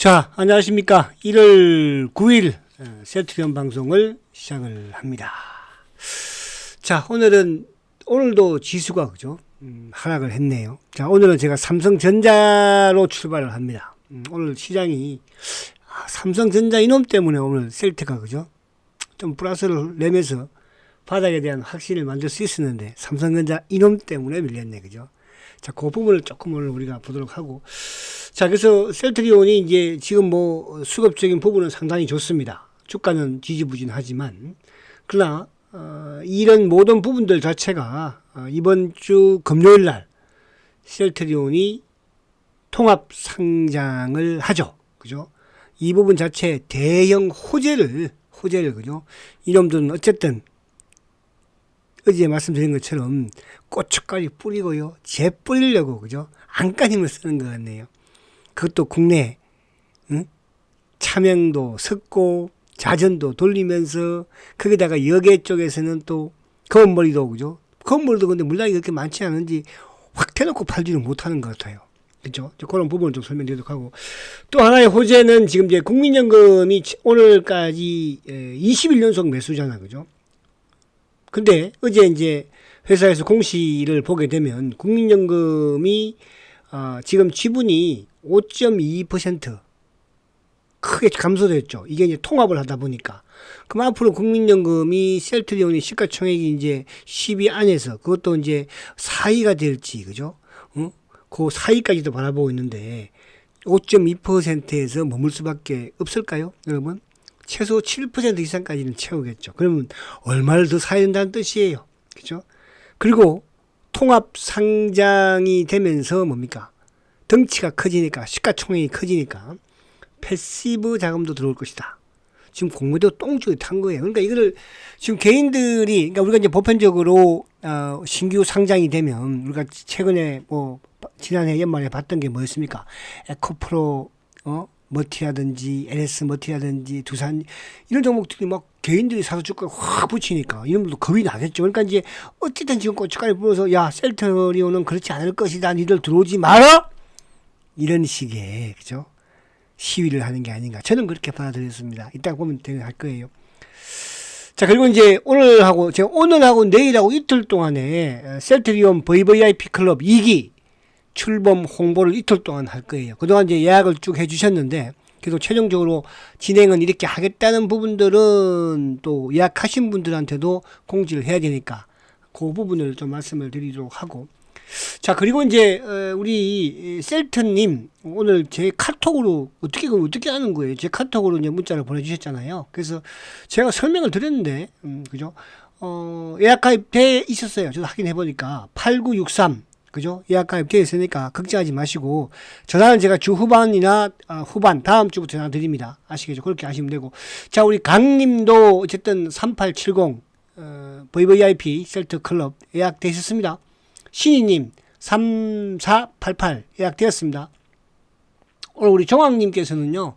자, 안녕하십니까. 1월 9일 어, 세트리온 방송을 시작을 합니다. 자, 오늘은, 오늘도 지수가, 그죠? 음, 하락을 했네요. 자, 오늘은 제가 삼성전자로 출발을 합니다. 음, 오늘 시장이, 아, 삼성전자 이놈 때문에 오늘 셀트가, 그죠? 좀 플러스를 내면서 바닥에 대한 확신을 만들 수 있었는데, 삼성전자 이놈 때문에 밀렸네, 그죠? 자, 그 부분을 조금 오늘 우리가 보도록 하고, 자, 그래서 셀트리온이 이제 지금 뭐 수급적인 부분은 상당히 좋습니다. 주가는 지지부진하지만 그러나 어, 이런 모든 부분들 자체가 어, 이번 주 금요일 날 셀트리온이 통합 상장을 하죠. 그죠? 이 부분 자체 대형 호재를 호재를 그죠? 이놈들은 어쨌든 어제 말씀드린 것처럼 고춧가루 뿌리고요. 재 뿌리려고 그죠? 안간 힘을 쓰는 것 같네요. 그것도 국내 응? 차명도 섞고 자전도 돌리면서 거기다가 여계 쪽에서는 또 검은머리도 그죠? 검은머리도 근데 물량이 그렇게 많지 않은지 확 대놓고 팔지는 못하는 것 같아요. 그죠? 이제 그런 부분을 좀 설명드리도록 하고 또 하나의 호재는 지금 이제 국민연금이 오늘까지 21연속 매수잖아, 그죠? 근데 어제 이제 회사에서 공시를 보게 되면 국민연금이 어, 지금 지분이 5.2% 크게 감소됐죠. 이게 이제 통합을 하다 보니까. 그럼 앞으로 국민연금이 셀트리온이 시가총액이 이제 10위 안에서 그것도 이제 4위가 될지, 그죠? 어? 그 4위까지도 바라보고 있는데 5.2%에서 머물 수밖에 없을까요, 여러분? 최소 7% 이상까지는 채우겠죠. 그러면 얼마를 더 사야 된다는 뜻이에요. 그죠? 그리고 통합 상장이 되면서 뭡니까? 덩치가 커지니까 시가총액이 커지니까 패시브 자금도 들어올 것이다. 지금 공매도 똥줄이 탄 거예요. 그러니까 이거를 지금 개인들이 그러니까 우리가 이제 보편적으로 어, 신규 상장이 되면 우리가 최근에 뭐 지난해 연말에 봤던 게 뭐였습니까? 에코프로 어 머티라든지 LS 머티라든지 두산 이런 종목들이 막 개인들이 사서 주가 확 붙이니까 이놈들도 겁이 나겠죠. 그러니까 이제 어쨌든 지금 고춧가루 부어서 야 셀트리온은 그렇지 않을 것이다. 니들 들어오지 마라. 이런 식의 그죠 시위를 하는 게 아닌가 저는 그렇게 받아들였습니다. 이따 보면 할 거예요. 자 그리고 이제 오늘하고 제가 오늘하고 내일하고 이틀 동안에 셀트리온 VVIP 클럽 2기 출범 홍보를 이틀 동안 할 거예요. 그동안 이제 예약을 쭉 해주셨는데 그래도 최종적으로 진행은 이렇게 하겠다는 부분들은 또 예약하신 분들한테도 공지를 해야 되니까 그 부분을 좀 말씀을 드리도록 하고 자 그리고 이제 어, 우리 셀트님 오늘 제 카톡으로 어떻게 그 어떻게 하는 거예요? 제 카톡으로 이제 문자를 보내주셨잖아요. 그래서 제가 설명을 드렸는데 음, 그죠? 어, 예약 가입돼 있었어요. 저도 확인해 보니까 8963 그죠? 예약 가입되어 있으니까 걱정하지 마시고 전화는 제가 주 후반이나 어, 후반 다음 주부터 전화 드립니다. 아시겠죠? 그렇게 하시면 되고 자 우리 강님도 어쨌든 3870 어, VVIP 셀트 클럽 예약돼 있었습니다. 신희님 3488 예약되었습니다. 오늘 우리 정황님께서는요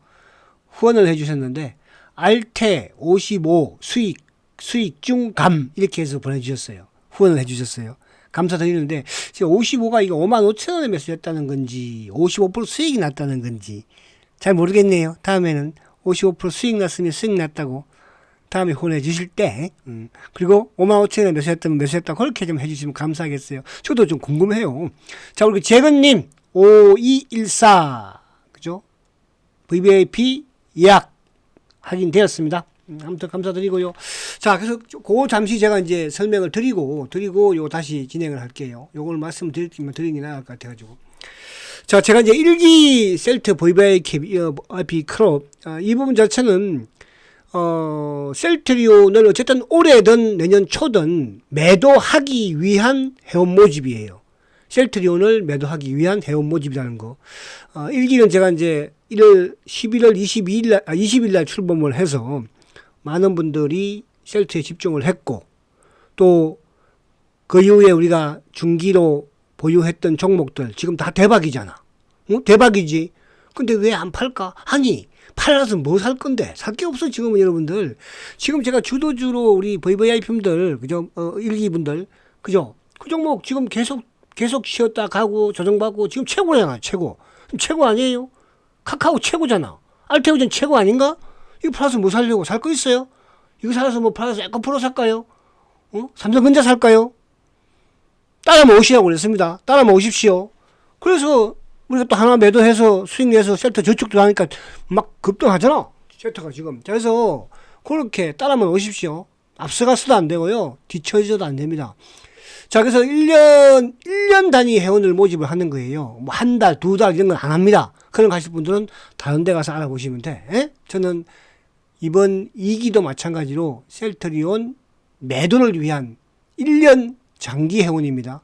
후원을 해주셨는데 알테 55 수익 수익 중감 이렇게 해서 보내주셨어요. 후원을 해주셨어요. 감사드리는데 지금 55가 이거 5만 5천 원에 매수했다는 건지 55% 수익이 났다는 건지 잘 모르겠네요. 다음에는 55% 수익 났으면 수익 났다고 다음에 후원해 주실 때 음, 그리고 5만 5천 원에 매수했다면 매수했다 그렇게 좀 해주시면 감사하겠어요. 저도 좀 궁금해요. 자 우리 재근님 5214 그죠? VVIP 예약 확인되었습니다. 음, 아무튼 감사드리고요. 자, 그래서 그 잠시 제가 이제 설명을 드리고 드리고 요 다시 진행을 할게요. 요걸 말씀드리면 드리는 게 나을 것 같아가지고. 자, 제가 이제 일기 셀트 VVIP 크롭 어, 이 부분 자체는 어, 셀트리온을 어쨌든 올해든 내년 초든 매도하기 위한 회원 모집이에요. 셀트리온을 매도하기 위한 회원 모집이라는 거. 어, 일기는 제가 이제 1월 11월 22일 날, 아, 20일 날 출범을 해서 많은 분들이 셀트에 집중을 했고 또 그 이후에 우리가 중기로 보유했던 종목들 지금 다 대박이잖아. 어? 대박이지. 근데 왜 안 팔까? 아니 팔아서 뭐 살 건데 살 게 없어 지금은 여러분들 지금 제가 주도주로 우리 VVIP분들 그죠 어, 일기분들 그죠 그 종목 지금 계속 계속 쉬었다 가고 조정받고 지금 최고잖아 최고 최고 아니에요 카카오 최고잖아. 알테오젠 최고 아닌가? 이거 플러스 뭐 살려고 살 거 있어요? 이거 살아서 뭐 플러스 에코프로 살까요? 어? 삼성전자 살까요? 따라만 오시라고 그랬습니다. 따라만 오십시오. 그래서 우리가 또 하나 매도해서 수익 내서 셀터 저축도 하니까 막 급등하잖아. 셀터가 지금. 그래서 그렇게 따라만 오십시오. 앞서가서도 안 되고요. 뒤처져도 안 됩니다. 자, 그래서 1년, 1년 단위 회원을 모집을 하는 거예요. 뭐 한 달, 두 달 이런 건 안 합니다. 그런 거 하실 분들은 다른 데 가서 알아보시면 돼. 에? 저는 이번 2기도 마찬가지로 셀트리온 매도를 위한 1년 장기 회원입니다.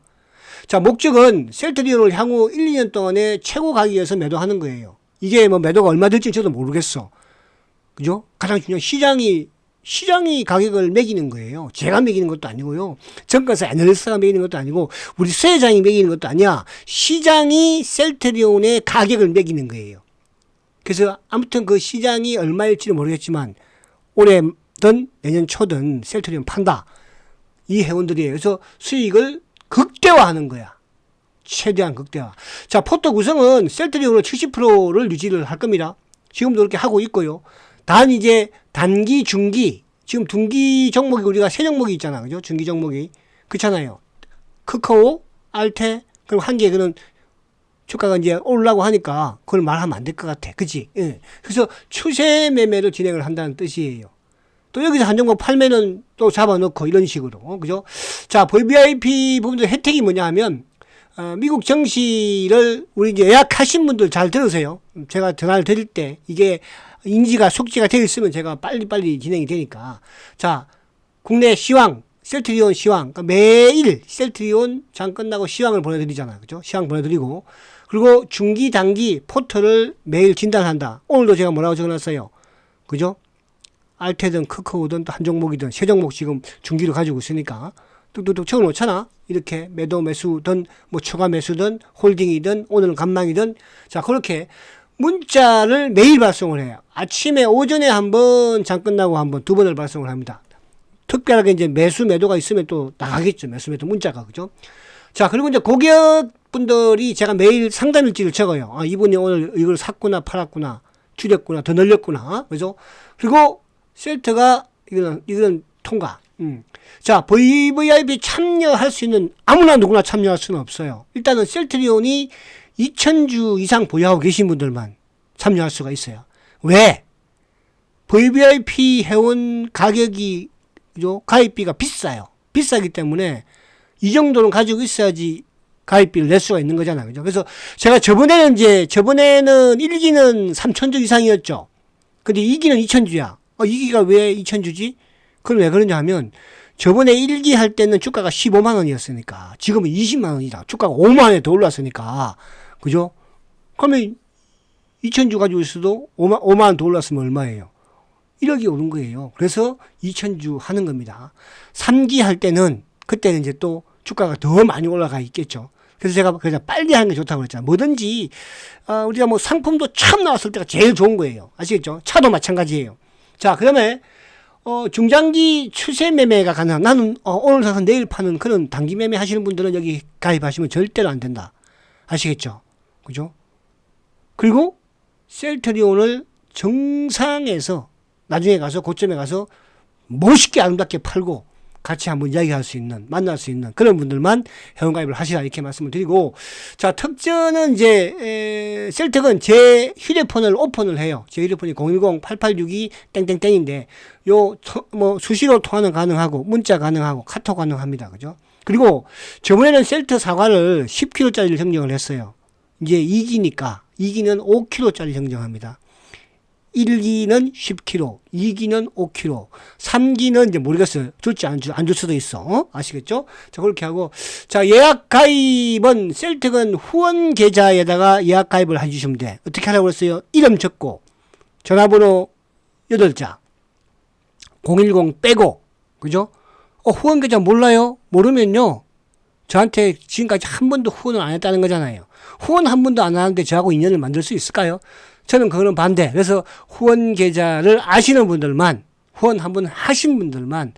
자, 목적은 셀트리온을 향후 1, 2년 동안에 최고 가격에서 매도하는 거예요. 이게 뭐 매도가 얼마 될지 저도 모르겠어. 그죠? 가장 중요한 시장이 시장이 가격을 매기는 거예요. 제가 매기는 것도 아니고요. 정가사 애널리스트가 매기는 것도 아니고 우리 세장이 매기는 것도 아니야. 시장이 셀트리온의 가격을 매기는 거예요. 그래서 아무튼 그 시장이 얼마일지는 모르겠지만 올해든 내년 초든 셀트리온 판다. 이 회원들이에요. 그래서 수익을 극대화하는 거야. 최대한 극대화. 자, 포토 구성은 셀트리온으로 70%를 유지를 할 겁니다. 지금도 그렇게 하고 있고요. 단 이제 단기, 중기, 지금 둔기 종목이 우리가 세 종목이 있잖아. 그죠? 중기 종목이. 그렇잖아요. 크카오, 알테, 그리고 한 개, 그는 주가가 이제 오르려고 하니까 그걸 말하면 안 될 것 같아. 그지? 예. 그래서 추세 매매를 진행을 한다는 뜻이에요. 또 여기서 한 종목 팔면은 또 잡아놓고 이런 식으로. 어, 그죠? 자, VVIP 부분들 혜택이 뭐냐 하면, 어, 미국 정시를 우리 이제 예약하신 분들 잘 들으세요. 제가 전화를 드릴 때 이게 인지가 숙지가 되어 있으면 제가 빨리빨리 진행이 되니까. 자, 국내 시황, 셀트리온 시황. 그러니까 매일 셀트리온 장 끝나고 시황을 보내드리잖아요. 그죠? 시황 보내드리고. 그리고 중기, 단기 포털을 매일 진단한다. 오늘도 제가 뭐라고 적어놨어요. 그죠? 알테든 크크오든 또 한 종목이든 세 종목 지금 중기로 가지고 있으니까 뚝뚝뚝 적어놓잖아. 이렇게 매도 매수든 뭐 추가 매수든 홀딩이든 오늘은 간망이든 자 그렇게 문자를 매일 발송을 해요. 아침에 오전에 한 번 장 끝나고 한 번 두 번을 발송을 합니다. 특별하게 이제 매수 매도가 있으면 또 나가겠죠. 매수 매도 문자가 그죠? 자 그리고 이제 고객분들이 제가 매일 상담 일지를 적어요. 아 이분이 오늘 이걸 샀구나 팔았구나 줄였구나 더 늘렸구나 그죠? 그리고 셀트가 이거는 이거는 통과. 음. 자, VVIP 참여할 수 있는 아무나 누구나 참여할 수는 없어요. 일단은 셀트리온이 2,000주 이상 보유하고 계신 분들만 참여할 수가 있어요. 왜? VVIP 회원 가격이 그죠? 가입비가 비싸요. 비싸기 때문에 이 정도는 가지고 있어야지 가입비를 낼 수가 있는 거잖아요. 그죠? 그래서 제가 저번에는 이제 저번에는 1기는 3,000주 이상이었죠. 근데 2기는 2,000주야. 어, 2기가 왜 2,000주지? 그건 왜 그러냐 하면 저번에 1기 할 때는 주가가 15만 원이었으니까 지금은 20만 원이다. 주가가 5만 원에 더 올랐으니까. 그죠? 그러면 2,000주 가지고 있어도 5만, 5만 원 더 올랐으면 얼마예요? 1억이 오른 거예요. 그래서 2,000주 하는 겁니다. 3기 할 때는 그때는 이제 또 주가가 더 많이 올라가 있겠죠. 그래서 제가 그냥 빨리 하는 게 좋다고 그랬잖아요. 뭐든지, 아, 우리가 뭐 상품도 처음 나왔을 때가 제일 좋은 거예요. 아시겠죠? 차도 마찬가지예요. 자, 그 다음에, 어, 중장기 추세 매매가 가능한, 나는, 어, 오늘 사서 내일 파는 그런 단기 매매 하시는 분들은 여기 가입하시면 절대로 안 된다. 아시겠죠? 그죠? 그리고 셀트리온을 정상에서 나중에 가서 고점에 가서 멋있게 아름답게 팔고 같이 한번 이야기할 수 있는 만날 수 있는 그런 분들만 회원가입을 하시라 이렇게 말씀을 드리고 자 특전은 이제 에, 셀텍은 제 휴대폰을 오픈을 해요. 제 휴대폰이 010-8862 땡땡땡인데 요 뭐 수시로 통화는 가능하고 문자 가능하고 카톡 가능합니다. 그죠? 그리고 저번에는 셀트 사과를 10kg짜리를 정정을 했어요. 이제 2기니까 2기는 5kg짜리 정정합니다 1기는 10kg, 2기는 5kg, 3기는 이제 모르겠어요. 줄지 안, 줄, 안줄 수도 있어. 어? 아시겠죠? 자, 그렇게 하고. 자, 예약 가입은 셀특은 후원 계좌에다가 예약 가입을 해 주시면 돼. 어떻게 하라고 그랬어요? 이름 적고, 전화번호 8자, 010 빼고, 그죠? 어, 후원 계좌 몰라요? 모르면요. 저한테 지금까지 한 번도 후원을 안 했다는 거잖아요. 후원 한 번도 안 하는데 저하고 인연을 만들 수 있을까요? 저는 그거는 반대. 그래서 후원 계좌를 아시는 분들만, 후원 한 번 하신 분들만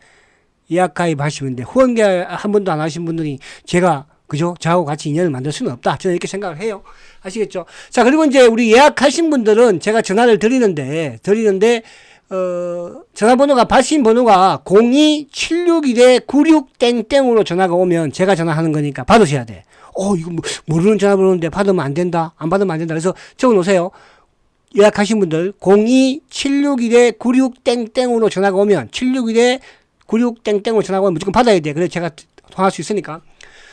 예약 가입하시면 돼. 후원 계좌 한 번도 안 하신 분들이 제가 그죠? 저하고 같이 인연을 만들 수는 없다. 저는 이렇게 생각을 해요. 아시겠죠? 자, 그리고 이제 우리 예약하신 분들은 제가 전화를 드리는데, 드리는데, 어, 전화번호가, 받으신 번호가 02761-96땡땡으로 전화가 오면 제가 전화하는 거니까 받으셔야 돼. 어, 이거 뭐, 모르는 전화번호인데 받으면 안 된다. 안 받으면 안 된다. 그래서 적어 놓으세요. 예약하신 분들 02761-96땡땡으로 전화가 오면 761-96땡땡으로 전화가 오면 무조건 받아야 돼. 그래서 제가 통화할 수 있으니까.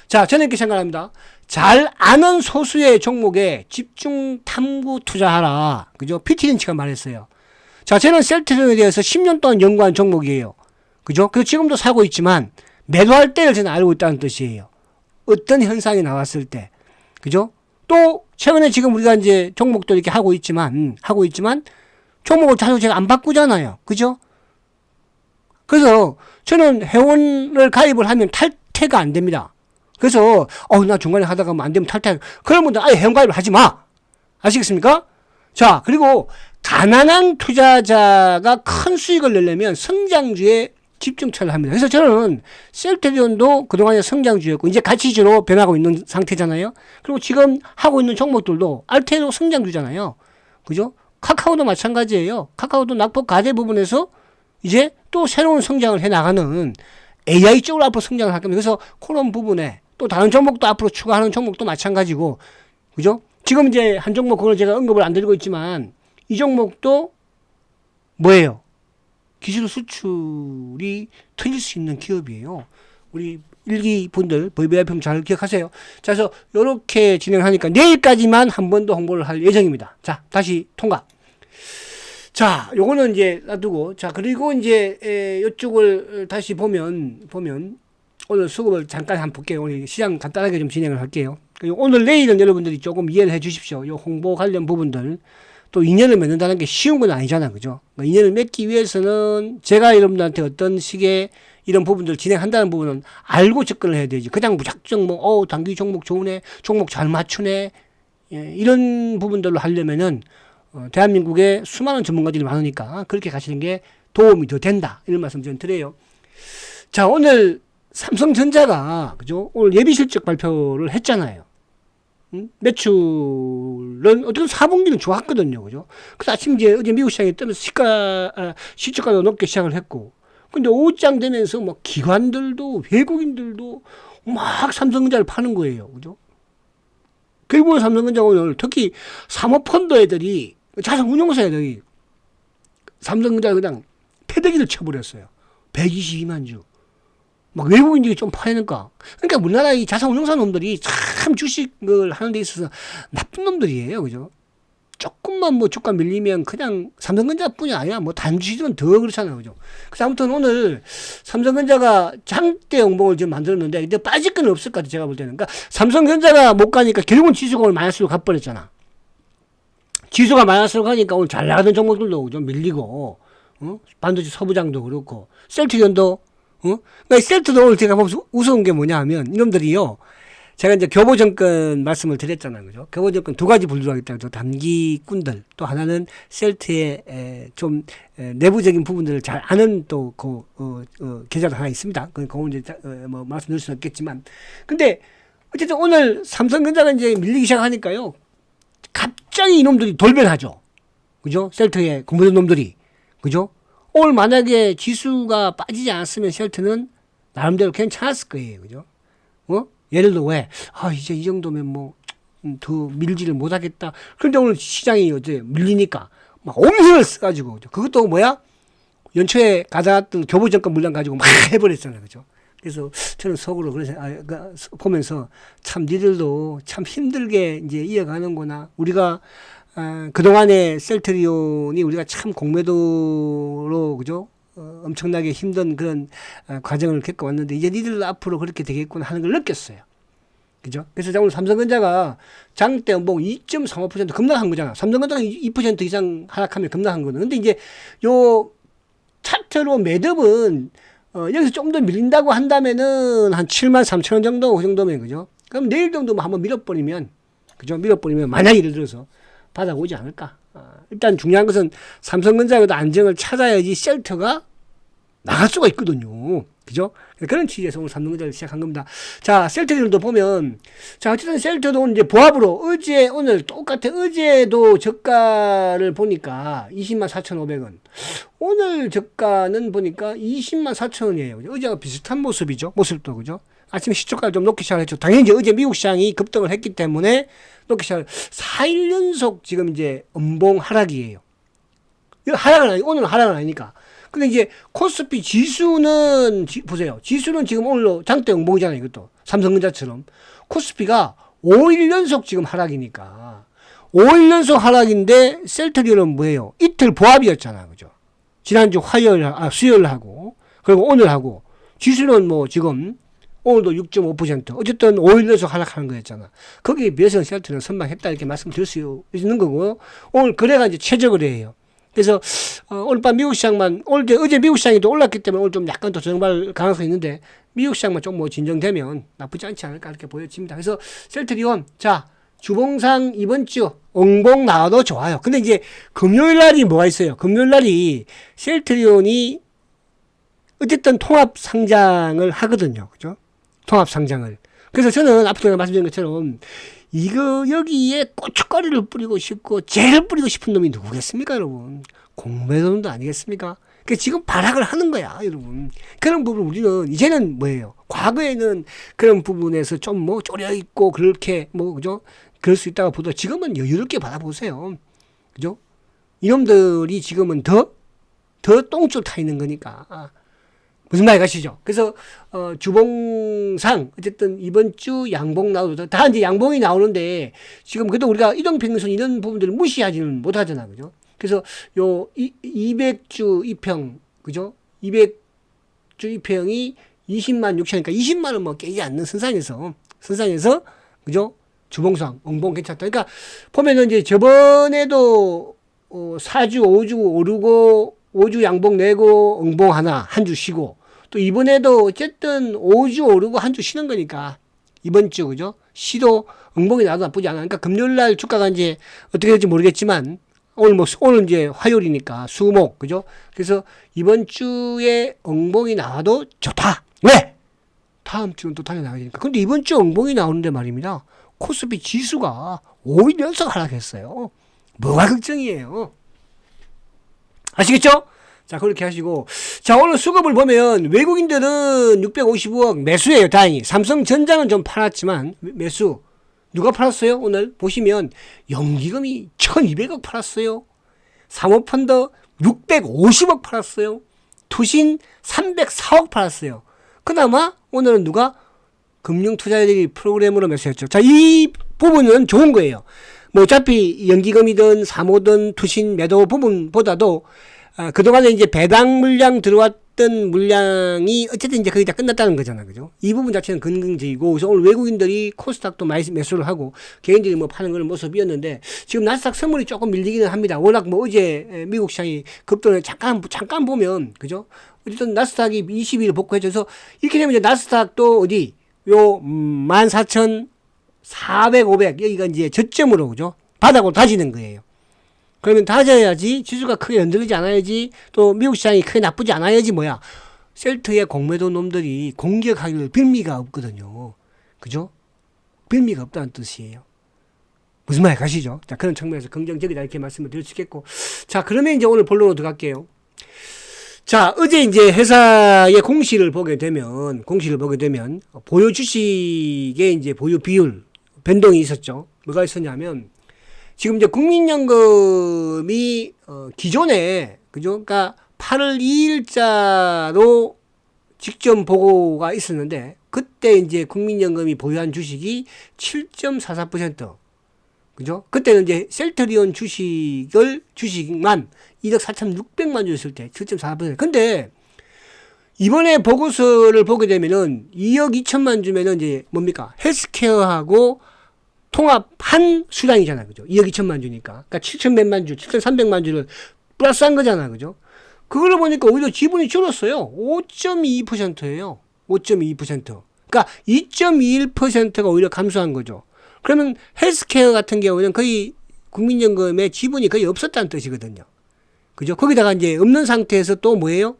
자, 저는 이렇게 생각합니다. 잘 아는 소수의 종목에 집중 탐구 투자하라. 그죠? 피티린치가 말했어요. 자, 저는 셀트리온에 대해서 10년 동안 연구한 종목이에요. 그죠? 그래서 지금도 사고 있지만 매도할 때를 저는 알고 있다는 뜻이에요. 어떤 현상이 나왔을 때. 그죠? 또 최근에 지금 우리가 이제 종목도 이렇게 하고 있지만 음, 하고 있지만 종목을 자주 제가 안 바꾸잖아요. 그죠? 그래서 저는 회원을 가입을 하면 탈퇴가 안 됩니다. 그래서 어 나 중간에 하다가 뭐안 되면 탈퇴. 그런 분들 아예 회원 가입을 하지 마. 아시겠습니까? 자 그리고 가난한 투자자가 큰 수익을 내려면 성장주에 집중 투자를 합니다. 그래서 저는 셀트리온도 그동안에 성장주였고 이제 가치주로 변하고 있는 상태잖아요. 그리고 지금 하고 있는 종목들도 알테도 성장주잖아요. 그죠? 카카오도 마찬가지예요. 카카오도 낙폭 가대 부분에서 이제 또 새로운 성장을 해 나가는 AI 쪽으로 앞으로 성장을 할 겁니다. 그래서 그런 부분에 또 다른 종목도 앞으로 추가하는 종목도 마찬가지고 그죠? 지금 이제 한 종목 그걸 제가 언급을 안 드리고 있지만 이 종목도 뭐예요? 기술 수출이 터질 수 있는 기업이에요. 우리 일기 분들 VVIP 잘 기억하세요. 자, 그래서 이렇게 진행하니까 내일까지만 한 번 더 홍보를 할 예정입니다. 자, 다시 통과. 자, 요거는 이제 놔두고 자 그리고 이제 에, 이쪽을 다시 보면 보면 오늘 수급을 잠깐 한번 볼게요. 오늘 시장 간단하게 좀 진행을 할게요. 오늘 내일은 여러분들이 조금 이해를 해 주십시오. 요 홍보 관련 부분들 또 인연을 맺는다는 게 쉬운 건 아니잖아, 그죠? 그러니까 인연을 맺기 위해서는 제가 여러분들한테 어떤 식의 이런 부분들 진행한다는 부분은 알고 접근을 해야 되지. 그냥 무작정 뭐, 어, 단기 종목 좋으네, 종목 잘 맞추네, 예, 이런 부분들로 하려면은 어, 대한민국에 수많은 전문가들이 많으니까 그렇게 가시는 게 도움이 더 된다. 이런 말씀 좀 드려요. 자, 오늘 삼성전자가, 그죠? 오늘 예비 실적 발표를 했잖아요. 음? 매출은 어쨌든 4분기는 좋았거든요. 그죠? 그래서 아침 이제 어제 미국 시장에 뜨면서 시가, 아, 시초가도 높게 시작을 했고. 근데 오장 되면서 뭐 기관들도 외국인들도 막 삼성전자를 파는 거예요. 그죠? 그리고 삼성전자 오늘 특히 사모펀드 애들이 자산 운용사 애들이 삼성전자 그냥 패대기를 쳐버렸어요. 122만 주. 막 외국인들이 좀 파니까. 그러니까 우리나라 이 자산 운용사 놈들이 참 주식을 하는 데 있어서 나쁜 놈들이에요. 그죠? 조금만 뭐 주가 밀리면 그냥 삼성전자 뿐이 아니라 뭐 단주식은 더 그렇잖아요. 그죠? 그래서 아무튼 오늘 삼성전자가 장대 영봉을 지금 만들었는데 근데 빠질 건 없을 것 같아요. 제가 볼 때는. 그러니까 삼성전자가 못 가니까 결국은 지수가 오늘 마이너스로 가버렸잖아. 지수가 마이너스로 가니까 오늘 잘 나가던 종목들도 좀 밀리고, 어? 반도체 서부장도 그렇고, 셀트리온도, 어? 그러니까 셀트도 오늘 제가 보면서 우스운 게 뭐냐 하면, 이놈들이요, 제가 이제 교보 정권 말씀을 드렸잖아요. 그죠? 교보 정권 두 가지 분류가 있다고 단기꾼들, 또 하나는 셀트의 에, 좀 에, 내부적인 부분들을 잘 아는 또 그, 어, 어, 계좌가 하나 있습니다. 그, 그건 이제, 자- 어, 뭐, 말씀드릴 수는 없겠지만. 근데, 어쨌든 오늘 삼성전자가 이제 밀리기 시작하니까요. 갑자기 이놈들이 돌변하죠. 그죠? 셀트의 공부된 놈들이. 그죠? 오늘 만약에 지수가 빠지지 않았으면 셀트는 나름대로 괜찮았을 거예요. 그죠? 어? 예를 들어 왜? 아, 이제 이 정도면 뭐, 음, 더 밀지를 못하겠다. 그런데 오늘 시장이 어제 밀리니까 막 옴힘을 써가지고. 그죠? 그것도 뭐야? 연초에 가져왔던 교보정권 물량 가지고 막 해버렸잖아요. 그죠? 그래서 저는 속으로 그래서 아, 그, 보면서 참 니들도 참 힘들게 이제 이어가는구나. 우리가 아, 그동안에 셀트리온이 우리가 참 공매도로 그죠? 어, 엄청나게 힘든 그런 아, 과정을 겪어왔는데 이제 니들 앞으로 그렇게 되겠구나 하는 걸 느꼈어요. 그죠? 그래서 오늘 삼성전자가 장대 연봉 2.35% 급락한 거잖아. 삼성전자가 2% 이상 하락하면 급락한 거는. 근데 이제 요 차트로 매듭은 어, 여기서 좀 더 밀린다고 한다면은 한 7만 3천 원 정도 그 정도면 그죠? 그럼 내일 정도만 한번 밀어버리면 그죠? 밀어버리면 만약 예를 들어서 받아오지 않을까? 아, 일단 중요한 것은 삼성전자보다 안정을 찾아야지 셀터가 나갈 수가 있거든요. 그죠? 그런 취지에서 오늘 삼성전자를 시작한 겁니다. 자, 셀트들도 보면, 자, 어쨌든 셀트도 이제 보합으로 어제, 오늘 똑같아. 어제도 저가를 보니까 20만 4,500원. 오늘 저가는 보니까 20만 4천원이에요. 어제와 비슷한 모습이죠. 모습도 그죠? 아침에 시초가를 좀 높게 시작했죠. 당연히 이제 어제 미국 시장이 급등을 했기 때문에 높게 시작 4일 연속 지금 이제 음봉 하락이에요. 하락은 아니, 오늘은 하락은 아니니까. 근데 이제 코스피 지수는 지, 보세요. 지수는 지금 오늘로 장대 음봉이잖아요. 이것도 삼성전자처럼 코스피가 5일 연속 지금 하락이니까 5일 연속 하락인데 셀트리온은 뭐예요? 이틀 보합이었잖아, 그죠? 지난주 화요일, 아 수요일 하고 그리고 오늘 하고 지수는 뭐 지금 오늘도 6.5% 어쨌든 5일 연속 하락하는 거였잖아. 거기에 비해서 셀트는 선방했다 이렇게 말씀드릴 수 있는 거고 오늘 거래가 이제 최저거래 예요. 그래서 어, 오늘 밤 미국 시장만 어제 어제 미국 시장이 또 올랐기 때문에 오늘 좀 약간 더 저정발 가능성이 있는데 미국 시장만 좀 뭐 진정되면 나쁘지 않지 않을까 이렇게 보여집니다. 그래서 셀트리온 자 주봉상 이번 주 엉봉 나와도 좋아요. 근데 이제 금요일 날이 뭐가 있어요? 금요일 날이 셀트리온이 어쨌든 통합 상장을 하거든요. 그죠? 통합 상장을. 그래서 저는 앞서 말씀드린 것처럼 이거 여기에 고춧가루를 뿌리고 싶고 젤을 뿌리고 싶은 놈이 누구겠습니까, 여러분? 공매도놈도 아니겠습니까? 그 지금 발악을 하는 거야, 여러분. 그런 부분 우리는 이제는 뭐예요? 과거에는 그런 부분에서 좀 뭐 쪼려 있고 그렇게 뭐 그죠? 그럴 수 있다고 보다 지금은 여유롭게 받아보세요. 그죠? 이놈들이 지금은 더, 더 똥줄 타 있는 거니까. 아, 무슨 말 가시죠? 그래서, 어, 주봉상, 어쨌든 이번 주 양봉 나오도, 다 이제 양봉이 나오는데, 지금 그래도 우리가 이동 평균선 이런 부분들을 무시하지는 못하잖아. 그죠? 그래서 요, 이, 200주 이평, 그죠? 200주 이평이 20만 6천이니까 20만 원뭐 깨지 않는 선상에서, 선상에서, 그죠? 주봉상, 엉봉 괜찮다. 그러니까 보면은 이제 저번에도 어, 4주, 5주 오르고 5주 양봉 내고 엉봉 하나, 한 주 쉬고 또 이번에도 어쨌든 5주 오르고 한 주 쉬는 거니까 이번 주 그죠? 시도 엉봉이 나도 나쁘지 않아. 그러니까 금요일 날 주가가 이제 어떻게 될지 모르겠지만 오늘 뭐 오늘 이제 화요일이니까 수목 그죠? 그래서 이번 주에 엉봉이 나와도 좋다. 왜? 다음 주는 또 달려 나가야 되니까. 근데 이번 주 엉봉이 나오는데 말입니다. 코스피 지수가 5일 연속 하락했어요. 뭐가 걱정이에요? 아시겠죠? 자, 그렇게 하시고. 자, 오늘 수급을 보면 외국인들은 655억 매수예요, 다행히. 삼성전자는 좀 팔았지만, 매수. 누가 팔았어요? 오늘 보시면 연기금이 1200억 팔았어요. 사모펀드 650억 팔았어요. 투신 304억 팔았어요. 그나마 오늘은 누가 금융투자들이 프로그램으로 매수했죠. 자, 이 부분은 좋은 거예요. 뭐 어차피 연기금이든 사모든 투신 매도 부분보다도 아, 그동안에 이제 배당 물량 들어왔던 물량이 어쨌든 이제 거의 다 끝났다는 거잖아. 그죠? 이 부분 자체는 긍정적이고, 그래서 오늘 외국인들이 코스닥도 많이 매수를 하고, 개인들이 뭐 파는 그런 모습이었는데, 지금 나스닥 선물이 조금 밀리기는 합니다. 워낙 뭐 어제 미국 시장이 급등을 잠깐, 잠깐 보면, 그죠? 어쨌든 나스닥이 20일 복구해줘서, 이렇게 되면 이제 나스닥도 어디, 요, 음, 14,400, 500, 여기가 이제 저점으로, 그죠? 바닥으로 다지는 거예요. 그러면 다져야지. 지수가 크게 흔들리지 않아야지. 또 미국 시장이 크게 나쁘지 않아야지 뭐야. 셀트의 공매도 놈들이 공격하기를 빌미가 없거든요. 그죠? 빌미가 없다는 뜻이에요. 무슨 말 가시죠? 자 그런 측면에서 긍정적이다 이렇게 말씀을 드릴 수 있겠고. 자 그러면 이제 오늘 본론으로 들어갈게요. 자 어제 이제 회사의 공시를 보게 되면 공시를 보게 되면 보유 주식의 이제 보유 비율 변동이 있었죠. 뭐가 있었냐면 지금 이제 국민연금이 어, 기존에 그죠? 그러니까 8월 2일자로 직전 보고가 있었는데 그때 이제 국민연금이 보유한 주식이 7.44% 그죠? 그때는 이제 셀트리온 주식을 주식만 1억 4,600만 주였을 때 7.44%. 근데 이번에 보고서를 보게 되면은 2억 2천만 주면은 이제 뭡니까? 헬스케어하고 통합한 수량이잖아. 그죠? 2억 2천만 주니까. 그러니까 7천 몇만 주, 7천 3백만 주를 플러스 한 거잖아. 그죠? 그거를 보니까 오히려 지분이 줄었어요. 5.2%예요. 5.2%. 그러니까 2.21%가 오히려 감소한 거죠. 그러면 헬스케어 같은 경우는 거의 국민연금의 지분이 거의 없었다는 뜻이거든요. 그죠? 거기다가 이제 없는 상태에서 또 뭐예요?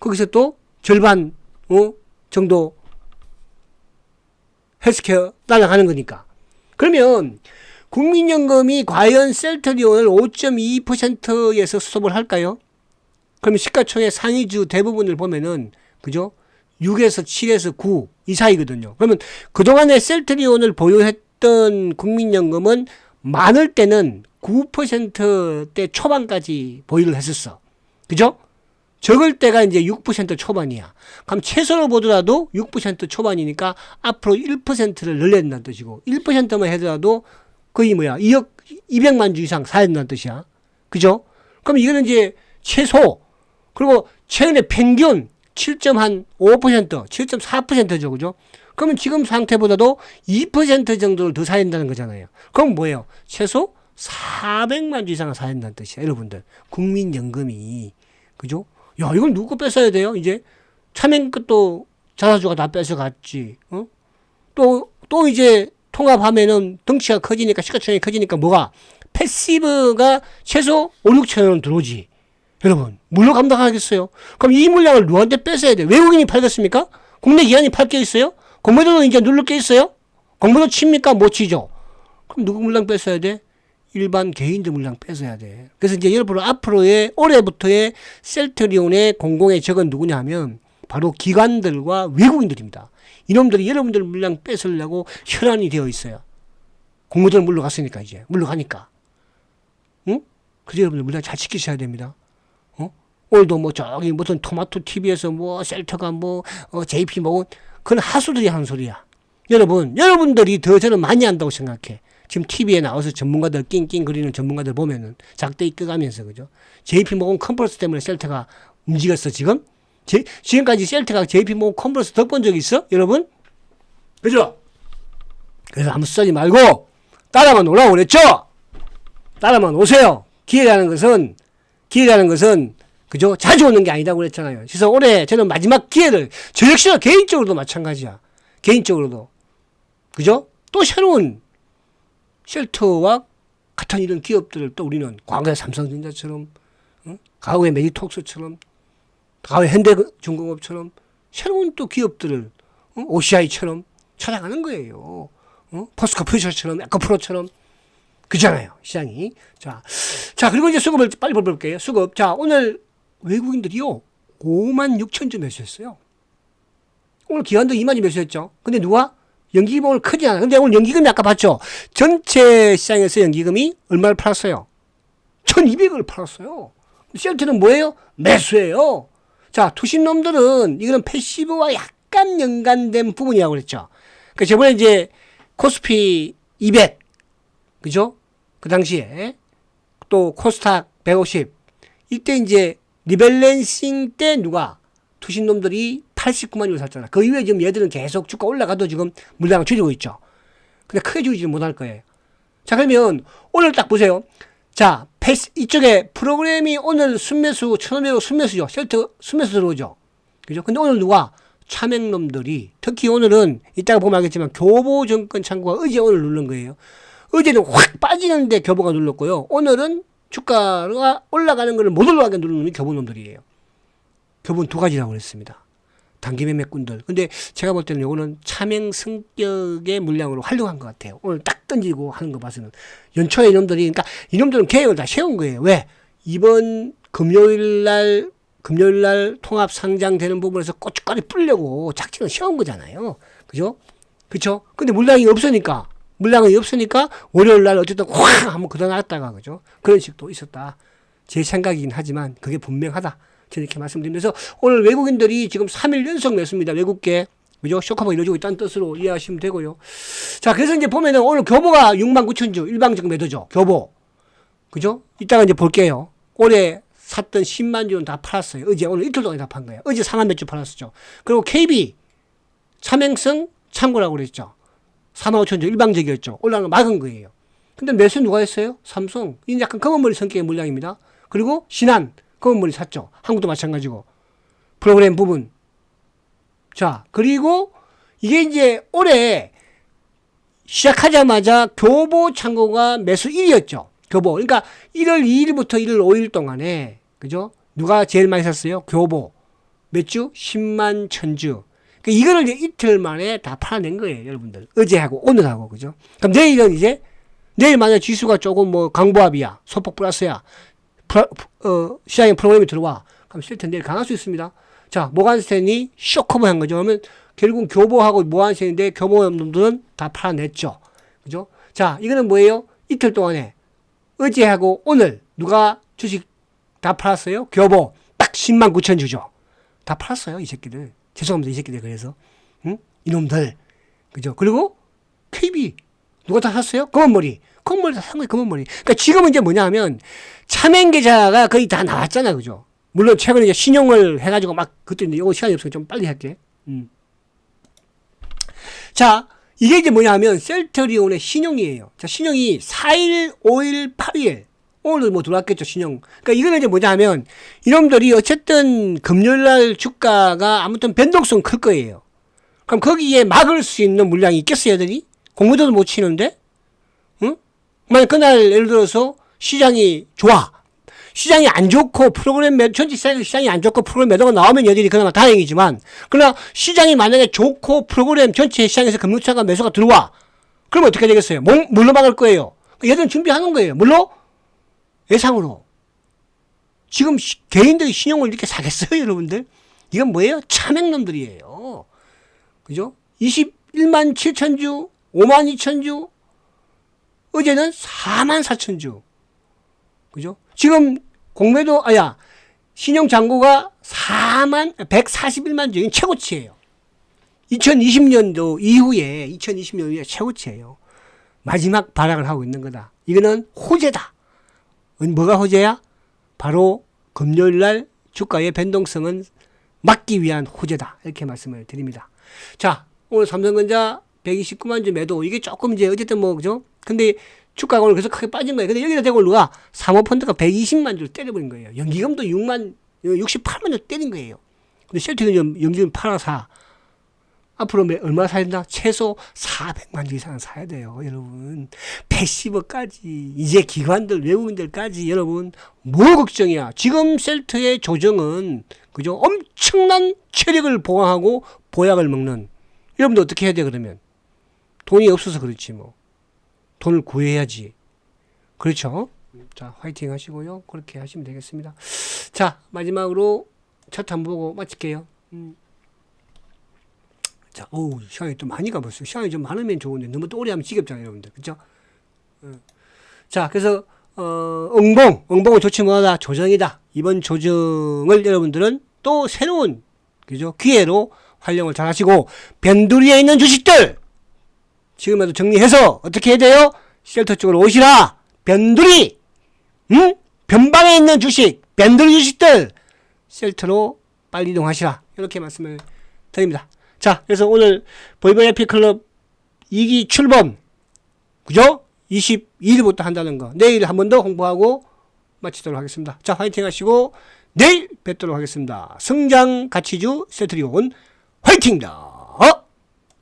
거기서 또 절반 어 정도 헬스케어 날아가는 거니까. 그러면 국민연금이 과연 셀트리온을 5.2%에서 수습을 할까요? 그러면 시가총액 상위주 대부분을 보면은 그죠? 6에서 7에서 9 이 사이거든요. 그러면 그동안에 셀트리온을 보유했던 국민연금은 많을 때는 9%대 초반까지 보유를 했었어. 그죠? 적을 때가 이제 6% 초반이야. 그럼 최소로 보더라도 6% 초반이니까 앞으로 1%를 늘려야 된다는 뜻이고 1%만 하더라도 거의 뭐야 2억 200만 주 이상 사야 된다는 뜻이야. 그죠? 그럼 이거는 이제 최소 그리고 최근에 평균 7.5% 7.4%죠. 그죠? 그러면 지금 상태보다도 2% 정도를 더 사야 된다는 거잖아요. 그럼 뭐예요? 최소 400만 주 이상을 사야 된다는 뜻이야. 여러분들. 국민연금이. 그죠? 야, 이걸 누구 뺏어야 돼요? 이제 차명 것도 자사주가 다 뺏어갔지. 어? 또, 또 이제 통합하면은 덩치가 커지니까 시가총액이 커지니까 뭐가 패시브가 최소 5, 6천 원 들어오지. 여러분, 물로 감당하겠어요? 그럼 이 물량을 누구한테 뺏어야 돼? 외국인이 팔겠습니까? 국내 기관이 팔 게 있어요? 공매도는 이제 누를 게 있어요? 공매도 칩니까? 못 치죠. 그럼 누구 물량 뺏어야 돼? 일반 개인들 물량 뺏어야 돼. 그래서 이제 여러분 앞으로의 올해부터의 셀트리온의 공공의 적은 누구냐 하면 바로 기관들과 외국인들입니다. 이놈들이 여러분들 물량 뺏으려고 혈안이 되어 있어요. 공무들은 물러갔으니까 이제 물러가니까. 응? 그래서 여러분들 물량 잘 지키셔야 됩니다. 어? 오늘도 뭐 저기 무슨 토마토 TV에서 뭐 셀터가 뭐 어, JP 뭐 그건 하수들이 하는 소리야. 여러분, 여러분들이 더 저는 많이 한다고 생각해. 지금 TV에 나와서 전문가들 낑낑거리는 전문가들 보면은 작대 이끌가면서 그죠? JP 모건 컨퍼런스 때문에 셀터가 움직였어 지금? 제, 지금까지 셀터가 JP 모건 컨퍼런스 덕본 적 있어? 여러분? 그죠? 그래서 한번 쓰지 말고 따라만 오라고 그랬죠? 따라만 오세요. 기회라는 것은 기회라는 것은 그죠? 자주 오는 게 아니다고 그랬잖아요. 그래서 올해 저는 마지막 기회를 저 역시나 개인적으로도 마찬가지야. 개인적으로도 그죠? 또 새로운 쉘터와 같은 이런 기업들을 또 우리는 과거의 삼성전자처럼 어? 과거의 메디톡스처럼 과거의 현대중공업처럼 새로운 또 기업들을 어? OCI처럼 찾아가는 거예요. 어? 포스코 퓨처처럼 에코프로처럼 그잖아요 시장이 자, 자 그리고 이제 수급을 빨리 볼게요 수급 자 오늘 외국인들이요 5만 6천 주 매수했어요 오늘 기관도 2만이 매수했죠 근데 누가 연기금 오늘 크지 않아 근데 오늘 연기금이 아까 봤죠? 전체 시장에서 연기금이 얼마를 팔았어요? 1200을 팔았어요. 셀트는 뭐예요? 매수예요. 자 투신놈들은 이거는 패시브와 약간 연관된 부분이라고 그랬죠. 그 저번에 이제 코스피 200 그죠? 그 당시에 또 코스닥 150 이때 이제 리밸런싱 때 누가 투신놈들이 89만 주를 샀잖아. 그 이후에 지금 얘들은 계속 주가 올라가도 지금 물량을 줄이고 있죠. 근데 크게 줄이지 못할 거예요. 자 그러면 오늘 딱 보세요. 자 패스 이쪽에 프로그램이 오늘 순매수 1,500억 순매수죠. 셀트 순매수 들어오죠. 그죠? 근데 오늘 누가 차맹놈들이 특히 오늘은 이따가 보면 알겠지만 교보증권 창구가 어제 오늘 누른 거예요. 어제는 확 빠지는데 교보가 눌렀고요. 오늘은 주가가 올라가는 것을 못 올라가게 누르는 놈이 교보놈들이에요. 교보는 두 가지라고 그랬습니다. 단기 매매꾼들. 근데 제가 볼 때는 이거는 차명 성격의 물량으로 활용한 것 같아요. 오늘 딱 던지고 하는 거 봐서는. 연초에 이놈들이, 그러니까 이놈들은 계획을 다 세운 거예요. 왜? 이번 금요일 날, 금요일 날 통합 상장되는 부분에서 고춧가루 뿌려고 작전을 세운 거잖아요. 그죠? 그쵸? 근데 물량이 없으니까 물량이 없으니까 월요일 날 어쨌든 확 한번 걷어놨다가 그죠? 그런 식도 있었다. 제 생각이긴 하지만 그게 분명하다. 이렇게 말씀드리면서 오늘 외국인들이 지금 3일 연속 냈습니다. 외국계. 그죠? 쇼커버 이루어지고 있다는 뜻으로 이해하시면 되고요. 자, 그래서 이제 보면은 오늘 교보가 6만 9천 주 일방적 매도죠. 교보. 그죠? 이따가 이제 볼게요. 올해 샀던 10만 주는 다 팔았어요. 어제 오늘 이틀 동안 다 판 거예요. 어제 4만 몇 주 팔았었죠. 그리고 KB 삼행성 참고라고 그랬죠. 4만 5천 주 일방적이었죠. 올라가는 거 막은 거예요. 근데 매수 누가 했어요? 삼성. 이 약간 검은 머리 성격의 물량입니다. 그리고 신한 검은머리 샀죠. 한국도 마찬가지고. 프로그램 부분. 자, 그리고 이게 이제 올해 시작하자마자 교보 창고가 매수 1위였죠. 교보. 그러니까 1월 2일부터 1월 5일 동안에, 그죠? 누가 제일 많이 샀어요? 교보. 몇 주? 10만 천주. 그 이거를 이제 이틀 만에 다 팔아낸 거예요, 여러분들. 어제하고 오늘하고 그죠? 그럼 내일은 이제 내일 만약 지수가 조금 뭐 강보합이야, 소폭 플러스야, 프로, 어, 시장에 프로그램이 들어와. 그럼 실전 내일 강할 수 있습니다. 자, 모간스탠이 쇼커버 한 거죠. 그러면 결국은 교보하고 모간스탠인데 교보 놈들은 다 팔아냈죠. 그죠? 자, 이거는 뭐예요? 이틀 동안에 어제하고 오늘 누가 주식 다 팔았어요? 교보 딱 10만 9천 주죠. 다 팔았어요, 이 새끼들. 죄송합니다, 이 새끼들. 그래서 응? 이놈들. 그죠? 그리고 KB 누가 다 샀어요? 검은 머리. 검은 머리 다 산 거예요, 검은 머리. 그러니까 지금은 이제 뭐냐면 차명 계좌가 거의 다 나왔잖아, 그죠? 물론 최근에 이제 신용을 해가지고 막 그때 이제 이거 시간이 없어서 좀 빨리 할게. 음. 자, 이게 이제 뭐냐면 셀트리온의 신용이에요. 자, 신용이 4일, 5일, 8일. 오늘도 뭐 들어왔겠죠, 신용. 그러니까 이거는 이제 뭐냐면 이놈들이 어쨌든 금요일 날 주가가 아무튼 변동성 클 거예요. 그럼 거기에 막을 수 있는 물량이 있겠어요, 애들이? 공무도도 못 치는데? 응? 만약 그날 예를 들어서 시장이 좋아. 시장이 안 좋고 프로그램 매, 전체 시장이, 시장이 안 좋고 프로그램 매도가 나오면 얘들이 그나마 다행이지만, 그러나 시장이 만약에 좋고 프로그램 전체 시장에서 금융차가 매수가 들어와. 그러면 어떻게 되겠어요? 뭐, 뭘로 막을 거예요? 얘들은 준비하는 거예요. 물론 예상으로. 지금 시- 개인들이 신용을 이렇게 사겠어요, 여러분들? 이건 뭐예요? 차맹놈들이에요. 그죠? 21만 7천 주, 5만 2천 주, 어제는 4만 4천 주. 그죠? 지금 공매도, 아야, 신용 잔고가 4만, 141만 주, 이건 최고치예요. 2020년도 이후에, 2020년 이후에 최고치예요. 마지막 발악을 하고 있는 거다. 이거는 호재다. 뭐가 호재야? 바로 금요일 날 주가의 변동성은 막기 위한 호재다. 이렇게 말씀을 드립니다. 자, 오늘 삼성전자 129만 주 매도. 이게 조금 이제 어쨌든 뭐, 그죠? 근데 주가가 오늘 계속 크게 빠진 거예요. 근데 여기다 대고 누가 사모펀드가 120만 주를 때려버린 거예요. 연기금도 6만, 68만 주 때린 거예요. 근데 셀트는 연기금 팔아 사. 앞으로 매- 얼마 사야 된다? 최소 400만 주 이상 사야 돼요, 여러분. 패시브까지, 이제 기관들, 외국인들까지, 여러분, 뭐 걱정이야. 지금 셀트의 조정은, 그죠? 엄청난 체력을 보강하고 보약을 먹는. 여러분들 어떻게 해야 돼, 그러면? 돈이 없어서 그렇지, 뭐. 돈을 구해야지. 그렇죠? 자, 화이팅 하시고요. 그렇게 하시면 되겠습니다. 자, 마지막으로 차트 한번 보고 마칠게요. 음. 자, 어우, 시간이 또 많이 가버렸어요. 시간이 좀 많으면 좋은데, 너무 또 오래 하면 지겹잖아요, 여러분들. 그죠? 어. 자, 그래서, 어, 응봉, 응봉은 좋지 뭐하다, 조정이다. 이번 조정을 여러분들은 또 새로운, 그죠? 기회로 활용을 잘 하시고, 변두리에 있는 주식들! 지금이라도 정리해서 어떻게 해야 돼요? 쉘터 쪽으로 오시라! 변두리! 응? 변방에 있는 주식, 변두리 주식들! 쉘터로 빨리 이동하시라. 이렇게 말씀을 드립니다. 자, 그래서 오늘 보이버 해피 클럽 2기 출범, 그죠? 22일부터 한다는 거. 내일 한 번 더 홍보하고 마치도록 하겠습니다. 자, 화이팅 하시고, 내일 뵙도록 하겠습니다. 성장 가치주 세트리온 화이팅입니다.